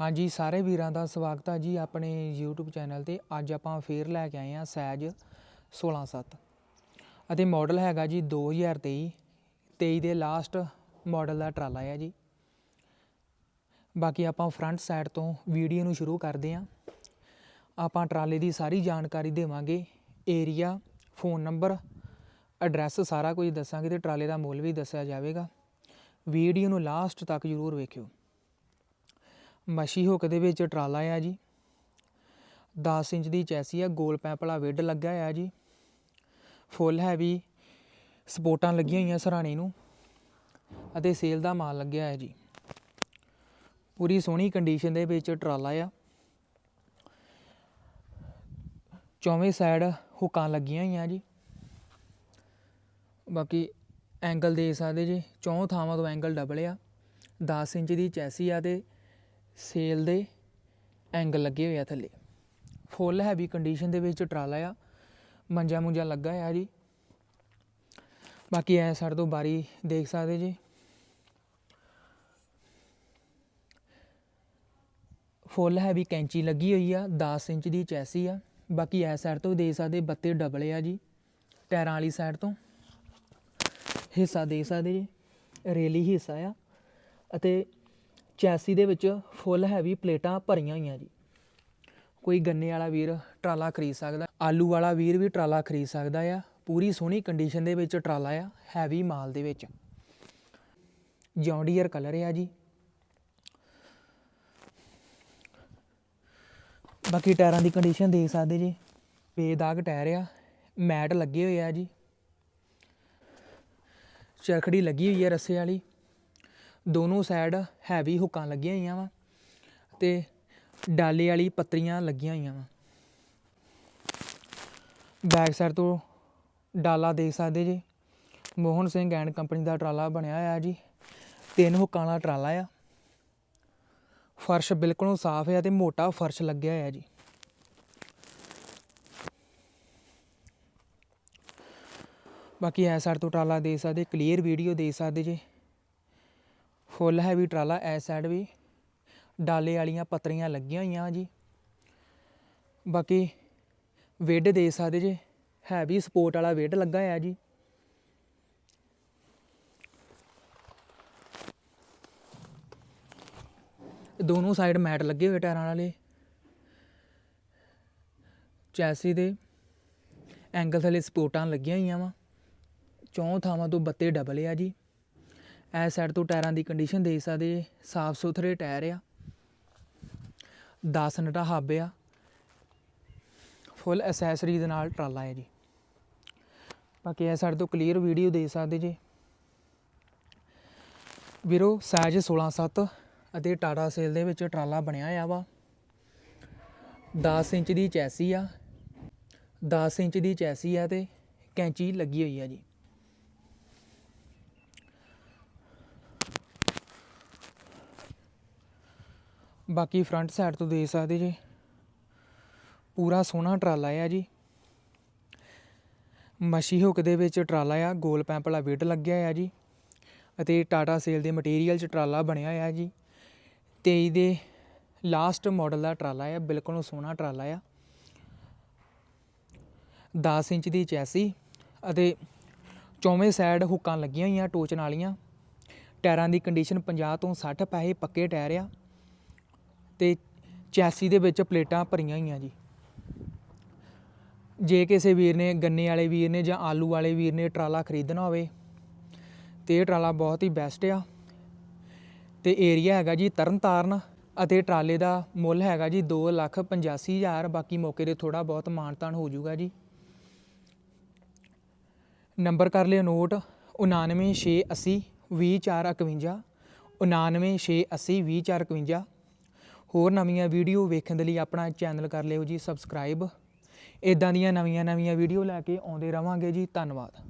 ਹਾਂਜੀ, ਸਾਰੇ ਵੀਰਾਂ ਦਾ ਸਵਾਗਤ ਹੈ ਜੀ ਆਪਣੇ YouTube ਚੈਨਲ ਤੇ। ਅੱਜ ਆਪਾਂ ਫੇਰ ਲੈ ਕੇ ਆਏ ਹਾਂ ਸੈਜ 167 ਅਤੇ ਮਾਡਲ ਹੈਗਾ ਜੀ 2023 23 ਦੇ ਲਾਸਟ ਮਾਡਲ ਦਾ ਟਰਾਲਾ ਹੈ ਜੀ। ਬਾਕੀ ਆਪਾਂ ਫਰੰਟ ਸਾਈਡ ਤੋਂ ਵੀਡੀਓ ਨੂੰ ਸ਼ੁਰੂ ਕਰਦੇ ਹਾਂ ਆਪਾਂ ਟਰਾਲੇ ਦੀ ਸਾਰੀ ਜਾਣਕਾਰੀ ਦੇਵਾਂਗੇ। ਏਰੀਆ ਫੋਨ ਨੰਬਰ ਐਡਰੈਸ ਸਾਰਾ ਕੁਝ ਦੱਸਾਂਗੇ ਤੇ ਟਰਾਲੇ ਦਾ ਮੁੱਲ ਵੀ ਦੱਸਿਆ ਜਾਵੇਗਾ। ਵੀਡੀਓ ਨੂੰ ਲਾਸਟ ਤੱਕ ਜ਼ਰੂਰ ਵੇਖਿਓ। ਮੱਛੀ ਹੁੱਕ ਦੇ ਵਿੱਚ ਟਰਾਲਾ ਆ ਜੀ। 10 ਇੰਚ ਦੀ ਚੈਸੀ ਆ, ਗੋਲ ਪੈਪ ਵਿੱਡ ਲੱਗਾ ਆ ਜੀ। ਫੁੱਲ ਹੈਵੀ ਸਪੋਰਟਾਂ ਲੱਗੀਆਂ ਹੋਈਆਂ ਸਰਾਣੇ ਨੂੰ ਅਤੇ ਸੇਲ ਦਾ ਮਾਲ ਲੱਗਿਆ ਹੈ ਜੀ। ਪੂਰੀ ਸੋਹਣੀ ਕੰਡੀਸ਼ਨ ਦੇ ਵਿੱਚ ਟਰਾਲਾ ਆ। ਚੌਵੇਂ ਸਾਈਡ ਹੁੱਕਾਂ ਲੱਗੀਆਂ ਹੋਈਆਂ ਜੀ। ਬਾਕੀ ਐਂਗਲ ਦੇ ਸਕਦੇ ਜੀ, ਚੌਂ ਥਾਵਾਂ ਤੋਂ ਐਂਗਲ ਡਬਲ ਆ। 10 ਇੰਚ ਦੀ ਚੈਸੀ ਆ ਤੇ ਸੇਲ ਦੇ ਐਂਗਲ ਲੱਗੇ ਹੋਏ ਆ ਥੱਲੇ। ਫੁੱਲ ਹੈਵੀ ਕੰਡੀਸ਼ਨ ਦੇ ਵਿੱਚ ਟਰਾਲਾ ਆ। ਮੰਜਾ ਮੁੰਜਾ ਲੱਗਾ ਆ ਜੀ। ਬਾਕੀ ਐ ਸਾਡੇ ਤੋਂ ਬਾਰੀ ਦੇਖ ਸਕਦੇ ਜੀ। ਫੁੱਲ ਹੈਵੀ ਕੈਂਚੀ ਲੱਗੀ ਹੋਈ ਆ 10 ਇੰਚ ਦੀ ਚੈਸੀ ਆ। ਬਾਕੀ ਐ ਸਾਈਡ ਤੋਂ ਦੇਖ ਸਕਦੇ, ਬੱਤੇ ਡਬਲ ਆ ਜੀ, ਟਾਇਰਾਂ ਵਾਲੀ ਸਾਈਡ ਤੋਂ। ਹਿੱਸਾ ਦੇਖ ਸਕਦੇ ਜੀ, ਰੇਲੀ ਹਿੱਸਾ ਆ। ਅਤੇ ਚੈਸੀ ਦੇ ਵਿੱਚ ਫੁੱਲ ਹੈਵੀ ਪਲੇਟਾਂ ਭਰੀਆਂ ਹੋਈਆਂ ਜੀ। ਕੋਈ ਗੰਨੇ ਵਾਲਾ ਵੀਰ ਟਰਾਲਾ ਖਰੀਦ ਸਕਦਾ, ਆਲੂ ਵਾਲਾ ਵੀਰ ਵੀ ਟਰਾਲਾ ਖਰੀਦ ਸਕਦਾ ਆ। ਪੂਰੀ ਸੋਹਣੀ ਕੰਡੀਸ਼ਨ ਦੇ ਵਿੱਚ ਟਰਾਲਾ ਆ, ਹੈਵੀ ਮਾਲ ਦੇ ਵਿੱਚ। ਜੌਂਡੀਅਰ ਕਲਰ ਆ ਜੀ। ਬਾਕੀ ਟਾਇਰਾਂ ਦੀ ਕੰਡੀਸ਼ਨ ਦੇਖ ਸਕਦੇ ਜੀ। ਬੇਦਾਗ ਟਾਇਰ ਆ, ਮੈਟ ਲੱਗੇ ਹੋਏ ਆ ਜੀ। ਚਰਖੜੀ ਲੱਗੀ ਹੋਈ ਹੈ ਰੱਸੇ ਵਾਲੀ। ਦੋਨੋਂ ਸਾਈਡ ਹੈਵੀ ਹੁੱਕਾਂ ਲੱਗੀਆਂ ਹੋਈਆਂ ਵਾ ਤੇ ਡਾਲੇ ਵਾਲੀ ਪੱਤਰੀਆਂ ਲੱਗੀਆਂ ਹੋਈਆਂ ਵਾ। ਬੈਕ ਸਾਈਡ ਤੋਂ ਡਾਲਾ ਦੇਖ ਸਕਦੇ ਜੀ। ਮੋਹਨ ਸਿੰਘ ਐਂਡ ਕੰਪਨੀ ਦਾ ਟਰਾਲਾ ਬਣਿਆ ਹੋਇਆ ਜੀ। ਤਿੰਨ ਹੁੱਕਾਂ ਵਾਲਾ ਟਰਾਲਾ ਆ। ਫਰਸ਼ ਬਿਲਕੁਲ ਸਾਫ਼ ਹੈ ਤੇ ਮੋਟਾ ਫਰਸ਼ ਲੱਗਿਆ ਹੋਇਆ ਜੀ। ਬਾਕੀ ਐ ਸਾਈਡ ਤੋਂ ਟਰਾਲਾ ਦੇ ਸਕਦੇ ਕਲੀਅਰ ਵੀਡੀਓ ਦੇ ਸਕਦੇ ਜੀ। ਫੁੱਲ ਹੈਵੀ ਟਰਾਲਾ ਐ ਸਾਈਡ ਵੀ ਡਾਲੇ ਵਾਲੀਆਂ ਪਤਰੀਆਂ ਲੱਗੀਆਂ ਹੋਈਆਂ ਜੀ। ਬਾਕੀ ਵਿੱਡ ਦੇ ਸਕਦੇ ਜੇ ਹੈਵੀ ਸਪੋਰਟ ਵਾਲਾ ਵਿੱਡ ਲੱਗਾ ਹੋਇਆ ਜੀ। ਦੋਨੋਂ ਸਾਈਡ ਮੈਟ ਲੱਗੇ ਹੋਏ ਟਾਇਰਾਂ ਵਾਲੇ। ਚੈਸੀ ਦੇ ਐਂਗਲ ਥੱਲੇ ਸਪੋਰਟਾਂ ਲੱਗੀਆਂ ਹੋਈਆਂ ਵਾ। ਚੌਂ ਥਾਵਾਂ ਤੋਂ ਬੱਤੇ ਡਬਲ ਆ ਜੀ। ਐ ਸਾਈਡ ਤੋਂ ਟਾਇਰਾਂ ਦੀ ਕੰਡੀਸ਼ਨ ਦੇਖ ਸਕਦੇ ਜੇ ਸਾਫ਼ ਸੁਥਰੇ ਟਾਇਰ ਆ 10 ਨਟਾ ਹੱਬ ਆ ਫੁੱਲ ਐਸੈਸਰੀ ਦੇ ਨਾਲ ਟਰਾਲਾ ਹੈ ਜੀ। ਬਾਕੀ ਐ ਸਾਈਡ ਤੋਂ ਕਲੀਅਰ ਵੀਡੀਓ ਦੇ ਸਕਦੇ ਜੀ। ਵੀਰੋ ਸਾਈਜ਼ 167 ਅਤੇ ਟਾਟਾ ਸੇਲ ਦੇ ਵਿੱਚ ਟਰਾਲਾ ਬਣਿਆ ਆ ਵਾ। 10 ਇੰਚ ਦੀ ਚੈਸੀ ਆ 10 ਇੰਚ ਦੀ ਚੈਸੀ ਆ ਤੇ ਕੈਂਚੀ ਲੱਗੀ ਹੋਈ ਆ ਜੀ। ਬਾਕੀ ਫਰੰਟ ਸਾਈਡ ਤੋਂ ਦੇਖ ਸਕਦੇ ਜੀ। ਪੂਰਾ ਸੋਹਣਾ ਟਰਾਲਾ ਆ ਜੀ। ਮਸ਼ੀ ਹੁੱਕ ਦੇ ਵਿੱਚ ਟਰਾਲਾ ਆ, ਗੋਲ ਪੈਂਪ ਵਾਲਾ ਵਿੱਡ ਲੱਗਿਆ ਆ ਜੀ। ਅਤੇ ਟਾਟਾ ਸੇਲ ਦੇ ਮਟੀਰੀਅਲ 'ਚ ਟਰਾਲਾ ਬਣਿਆ ਆ ਜੀ। 23 ਦੇ ਲਾਸਟ ਮਾਡਲ ਦਾ ਟਰਾਲਾ ਆ, ਬਿਲਕੁਲ ਸੋਹਣਾ ਟਰਾਲਾ ਆ। 10 ਇੰਚ ਦੀ ਚੈਸੀ ਅਤੇ ਚੌਵੇਂ ਸਾਈਡ ਹੁੱਕਾਂ ਲੱਗੀਆਂ ਹੋਈਆਂ ਟੋਚਨ ਵਾਲੀਆਂ। ਟਾਇਰਾਂ ਦੀ ਕੰਡੀਸ਼ਨ 50 ਤੋਂ 60 ਪੈਸੇ ਪੱਕੇ ਟਾਇਰ ਆ। ਤੇ ਚੈਸੀ ਦੇ ਵਿੱਚ ਪਲੇਟਾਂ ਭਰੀਆਂ ਹੋਈਆਂ ਜੀ। ਜੇ ਕਿਸੇ ਵੀਰ ਨੇ, ਗੰਨੇ ਵਾਲੇ ਵੀਰ ਨੇ ਜਾਂ ਆਲੂ ਵਾਲੇ ਵੀਰ ਨੇ ਟਰਾਲਾ ਖਰੀਦਣਾ ਹੋਵੇ, ਤੇ ਇਹ ਟਰਾਲਾ ਬਹੁਤ ਹੀ ਬੈਸਟ ਆ। ਤੇ ਏਰੀਆ ਹੈਗਾ ਜੀ ਤਰਨਤਾਰਨ ਅਤੇ ਟਰਾਲੇ ਦਾ ਮੁੱਲ ਹੈਗਾ ਜੀ 285000 ਬਾਕੀ ਮੌਕੇ ਤੇ ਥੋੜਾ ਬਹੁਤ ਮਾਨਤਾਨ ਹੋ ਜਾਊਗਾ ਜੀ। ਨੰਬਰ ਕਰ ਲਿਓ ਨੋਟ 99680 20451 99680 20451 ਹੋਰ ਨਵੀਆਂ ਵੀਡੀਓ ਵੇਖਣ ਦੇ ਲਈ ਆਪਣਾ ਚੈਨਲ ਕਰ ਲਿਓ ਜੀ, ਸਬਸਕ੍ਰਾਈਬ। ਇਦਾਂ ਦੀਆਂ ਨਵੀਆਂ ਨਵੀਆਂ ਵੀਡੀਓ ਲੈ ਕੇ ਆਉਂਦੇ ਰਵਾਂਗੇ ਜੀ, ਧੰਨਵਾਦ।